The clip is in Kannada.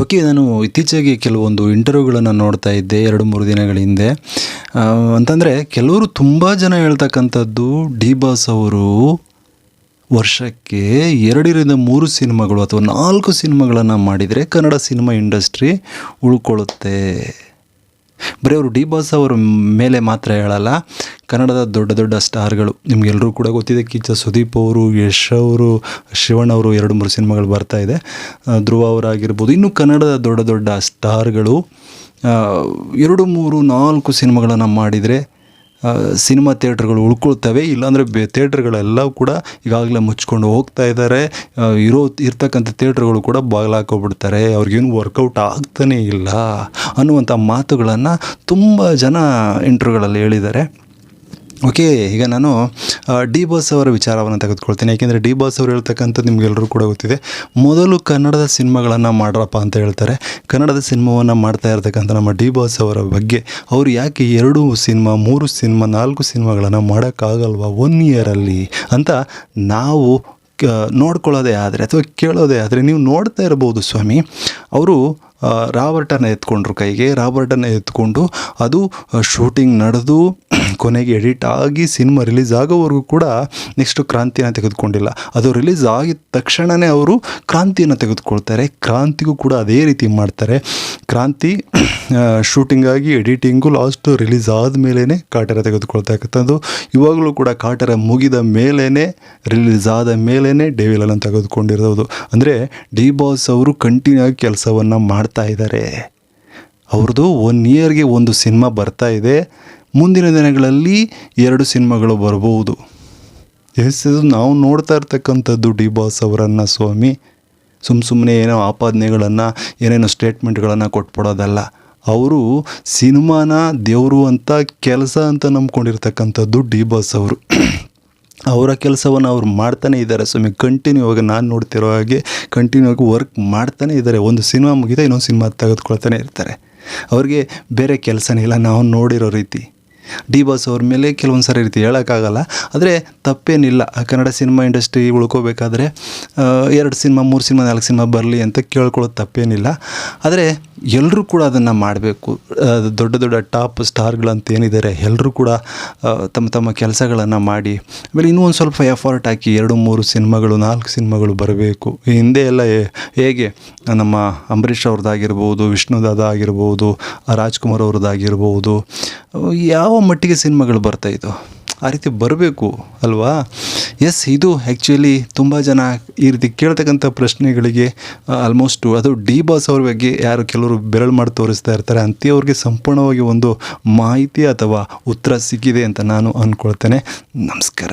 ಓಕೆ ನಾನು ಇತ್ತೀಚೆಗೆ ಕೆಲವೊಂದು ಇಂಟರ್ವ್ಯೂಗಳನ್ನು ನೋಡ್ತಾ ಇದ್ದೆ, ಎರಡು, ಮೂರು ದಿನಗಳ ಹಿಂದೆ. ಅಂತಂದರೆ ಕೆಲವರು ತುಂಬ ಜನ ಹೇಳ್ತಕ್ಕಂಥದ್ದು ಡಿ ಬಾಸ್ ಅವರು ವರ್ಷಕ್ಕೆ ಎರಡರಿಂದ ಮೂರು ಸಿನಿಮಾಗಳು ಅಥವಾ ನಾಲ್ಕು ಸಿನಿಮಾಗಳನ್ನು ಮಾಡಿದರೆ ಕನ್ನಡ ಸಿನಿಮಾ ಇಂಡಸ್ಟ್ರಿ ಉಳ್ಕೊಳ್ಳುತ್ತೆ. ಬರೀ ಅವರು ಡಿ ಬಾಸ್ ಅವರ ಮೇಲೆ ಮಾತ್ರ ಹೇಳಲ್ಲ ಕನ್ನಡದ ದೊಡ್ಡ ದೊಡ್ಡ ಸ್ಟಾರ್ಗಳು. ನಿಮಗೆಲ್ಲರೂ ಕೂಡ ಗೊತ್ತಿದೆ ಕಿಚ್ಚ ಸುದೀಪ್ ಅವರು, ಯಶ್ ಅವರು, ಶಿವಣ್ಣ ಅವರು ಎರಡು ಮೂರು ಸಿನಿಮಾಗಳು ಬರ್ತಾ ಇದೆ. ಧ್ರುವ ಅವರಾಗಿರ್ಬೋದು. ಇನ್ನು ಕನ್ನಡದ ದೊಡ್ಡ ದೊಡ್ಡ ಸ್ಟಾರ್ಗಳು ಎರಡು ಮೂರು ನಾಲ್ಕು ಸಿನಿಮಾಗಳನ್ನು ಮಾಡಿದರೆ ಸಿನಿಮಾ ಥಿಯೇಟ್ರ್ಗಳು ಉಳ್ಕೊಳ್ತವೆ. ಇಲ್ಲಾಂದರೆ ಬೆ ಥಿಯೇಟ್ರ್ಗಳೆಲ್ಲ ಕೂಡ ಈಗಾಗಲೇ ಮುಚ್ಕೊಂಡು ಹೋಗ್ತಾ ಇದ್ದಾರೆ. ಇರೋ, ಇರ್ತಕ್ಕಂಥ ಥಿಯೇಟ್ರ್ಗಳು ಕೂಡ ಬಾಗಿಲಾಕೋಬಿಡ್ತಾರೆ ಅವ್ರಿಗೇನು ವರ್ಕೌಟ್ ಆಗ್ತಾನೇ ಇಲ್ಲ ಅನ್ನುವಂಥ ಮಾತುಗಳನ್ನು ತುಂಬ ಜನ ಇಂಟ್ರ್ಯೂಗಳಲ್ಲಿ ಹೇಳಿದ್ದಾರೆ. ಓಕೆ ಈಗ ನಾನು ಡಿ ಬಾಸ್ ಅವರ ವಿಚಾರವನ್ನು ತೆಗೆದುಕೊಳ್ತೀನಿ. ಯಾಕೆಂದರೆ ಡಿ ಬಾಸ್ ಅವರು ಹೇಳ್ತಕ್ಕಂಥದ್ದು ನಿಮಗೆಲ್ಲರೂ ಕೂಡ ಗೊತ್ತಿದೆ. ಮೊದಲು ಕನ್ನಡದ ಸಿನಿಮಾಗಳನ್ನು ಮಾಡ್ರಪ್ಪ ಅಂತ ಹೇಳ್ತಾರೆ. ಕನ್ನಡದ ಸಿನಿಮಾವನ್ನು ಮಾಡ್ತಾ ಇರ್ತಕ್ಕಂಥ ನಮ್ಮ ಡಿ ಬಾಸ್ ಅವರ ಬಗ್ಗೆ ಅವರು ಯಾಕೆ ಎರಡು ಸಿನಿಮಾ, ಮೂರು ಸಿನಿಮಾ, ನಾಲ್ಕು ಸಿನಿಮಾಗಳನ್ನು ಮಾಡೋಕ್ಕಾಗಲ್ವ? ಒನ್ ಇಯರಲ್ಲಿ ಅಂತ ನಾವು ನೋಡ್ಕೊಳ್ಳೋದೇ ಆದರೆ ಅಥವಾ ಕೇಳೋದೇ ಆದರೆ ನೀವು ನೋಡ್ತಾ ಇರ್ಬೋದು ಸ್ವಾಮಿ. ಅವರು ರಾಬರ್ಟನ್ನು ಎತ್ಕೊಂಡ್ರು ಕೈಗೆ. ರಾಬರ್ಟನ್ನು ಎತ್ಕೊಂಡು ಅದು ಶೂಟಿಂಗ್ ನಡೆದು ಕೊನೆಗೆ ಎಡಿಟ್ ಆಗಿ ಸಿನಿಮಾ ರಿಲೀಸ್ ಆಗೋವರೆಗೂ ಕೂಡ ನೆಕ್ಸ್ಟು ಕ್ರಾಂತಿನ ತೆಗೆದುಕೊಂಡಿಲ್ಲ. ಅದು ರಿಲೀಸ್ ಆಗಿದ ತಕ್ಷಣವೇ ಅವರು ಕ್ರಾಂತಿಯನ್ನು ತೆಗೆದುಕೊಳ್ತಾರೆ. ಕ್ರಾಂತಿಗೂ ಕೂಡ ಅದೇ ರೀತಿ ಮಾಡ್ತಾರೆ. ಕ್ರಾಂತಿ ಶೂಟಿಂಗ್ ಆಗಿ ಎಡಿಟಿಂಗು ಲಾಸ್ಟು ರಿಲೀಸ್ ಆದಮೇಲೇ ಕಾಟರ ತೆಗೆದುಕೊಳ್ತಕ್ಕಂಥದ್ದು ಇವಾಗಲೂ ಕೂಡ ಕಾಟರ ಮುಗಿದ ಮೇಲೇ ರಿಲೀಸ್ ಆದ ಮೇಲೇ ಡೇವಿಲನ್ನು ತೆಗೆದುಕೊಂಡಿರೋದು. ಅಂದರೆ ಡಿ ಬಾಸ್ ಅವರು ಕಂಟಿನ್ಯೂ ಆಗಿ ಕೆಲಸವನ್ನು ಮಾಡ್ತಾ ಇದ್ದಾರೆ. ಅವ್ರದ್ದು ಒನ್ ಇಯರ್ಗೆ ಒಂದು ಸಿನಿಮಾ ಬರ್ತಾ ಇದೆ. ಮುಂದಿನ ದಿನಗಳಲ್ಲಿ ಎರಡು ಸಿನಿಮಾಗಳು ಬರಬಹುದು ಎಸ್ ನಾವು ನೋಡ್ತಾ ಇರ್ತಕ್ಕಂಥದ್ದು ಡಿ ಬಾಸ್ ಅವರನ್ನು, ಸ್ವಾಮಿ. ಸುಮ್ಮ ಸುಮ್ಮನೆ ಏನೋ ಆಪಾದನೆಗಳನ್ನು, ಏನೇನೋ ಸ್ಟೇಟ್ಮೆಂಟ್ಗಳನ್ನು ಕೊಟ್ಬಿಡೋದಲ್ಲ. ಅವರು ಸಿನಿಮಾನ ದೇವರು ಅಂತ ಕೆಲಸ ಅಂತ ನಂಬ್ಕೊಂಡಿರ್ತಕ್ಕಂಥದ್ದು ಡಿ ಬಾಸ್ ಅವರು. ಅವರ ಕೆಲಸವನ್ನು ಅವ್ರು ಮಾಡ್ತಾನೆ ಇದ್ದಾರೆ. ಸ್ವಾಮಿ ಕಂಟಿನ್ಯೂ ಆಗಿ ನಾನು ನೋಡ್ತಿರೋ ಹಾಗೆ ಕಂಟಿನ್ಯೂ ಆಗಿ ವರ್ಕ್ ಮಾಡ್ತಾನೆ ಇದ್ದಾರೆ. ಒಂದು ಸಿನಿಮಾ ಮುಗಿದ ಇನ್ನೊಂದು ಸಿನಿಮಾ ತೆಗೆದುಕೊಳ್ತಾನೆ ಇರ್ತಾರೆ. ಅವ್ರಿಗೆ ಬೇರೆ ಕೆಲಸನೇ ಇಲ್ಲ. ನಾವು ನೋಡಿರೋ ರೀತಿ. ಡಿ ಬಾಸ್ ಅವ್ರ ಮೇಲೆ ಕೆಲವೊಂದು ಸಾರಿ ರೀತಿ ಹೇಳೋಕ್ಕಾಗಲ್ಲ. ಆದರೆ ತಪ್ಪೇನಿಲ್ಲ. ಕನ್ನಡ ಸಿನಿಮಾ ಇಂಡಸ್ಟ್ರಿ ಉಳ್ಕೋಬೇಕಾದ್ರೆ ಎರಡು ಸಿನಿಮಾ, ಮೂರು ಸಿನಿಮಾ, ನಾಲ್ಕು ಸಿನಿಮಾ ಬರಲಿ ಅಂತ ಕೇಳ್ಕೊಳ್ಳೋದು ತಪ್ಪೇನಿಲ್ಲ. ಆದರೆ ಎಲ್ಲರೂ ಕೂಡ ಅದನ್ನು ಮಾಡಬೇಕು. ದೊಡ್ಡ ದೊಡ್ಡ ಟಾಪ್ ಸ್ಟಾರ್ಗಳಂತ ಏನಿದ್ದಾರೆ ಎಲ್ಲರೂ ಕೂಡ ತಮ್ಮ ತಮ್ಮ ಕೆಲಸಗಳನ್ನು ಮಾಡಿ, ಆಮೇಲೆ ಇನ್ನೂ ಒಂದು ಸ್ವಲ್ಪ ಎಫರ್ಟ್ ಹಾಕಿ ಎರಡು, ಮೂರು ಸಿನಿಮಾಗಳು, ನಾಲ್ಕು ಸಿನಿಮಾಗಳು ಬರಬೇಕು. ಹಿಂದೆ ಎಲ್ಲ ಹೇಗೆ, ನಮ್ಮ ಅಂಬರೀಷ್ ಅವ್ರದ್ದಾಗಿರ್ಬೋದು, ವಿಷ್ಣುದಾದ ಆಗಿರ್ಬೋದು, ರಾಜ್ಕುಮಾರ್ ಅವ್ರದ್ದಾಗಿರ್ಬೋದು ಯಾವ ಮಟ್ಟಿಗೆ ಸಿನಿಮಾಗಳು ಬರ್ತಾಯಿತ್ತು ಆ ರೀತಿ ಬರಬೇಕು ಅಲ್ವಾ? ಎಸ್ ಇದು ಆ್ಯಕ್ಚುಲಿ ತುಂಬ ಜನ ಈ ರೀತಿ ಕೇಳ್ತಕ್ಕಂಥ ಪ್ರಶ್ನೆಗಳಿಗೆ ಆಲ್ಮೋಸ್ಟು ಅದು ಡಿ ಬಾಸ್ ಅವ್ರ ಬಗ್ಗೆ ಯಾರು ಕೆಲವರು ಬೆರಳು ಮಾಡಿ ತೋರಿಸ್ತಾ ಇರ್ತಾರೆ. ಅಂಥವ್ರಿಗೆ ಸಂಪೂರ್ಣವಾಗಿ ಒಂದು ಮಾಹಿತಿ ಅಥವಾ ಉತ್ತರ ಸಿಕ್ಕಿದೆ ಅಂತ ನಾನು ಅಂದ್ಕೊಳ್ತೇನೆ ನಮಸ್ಕಾರ.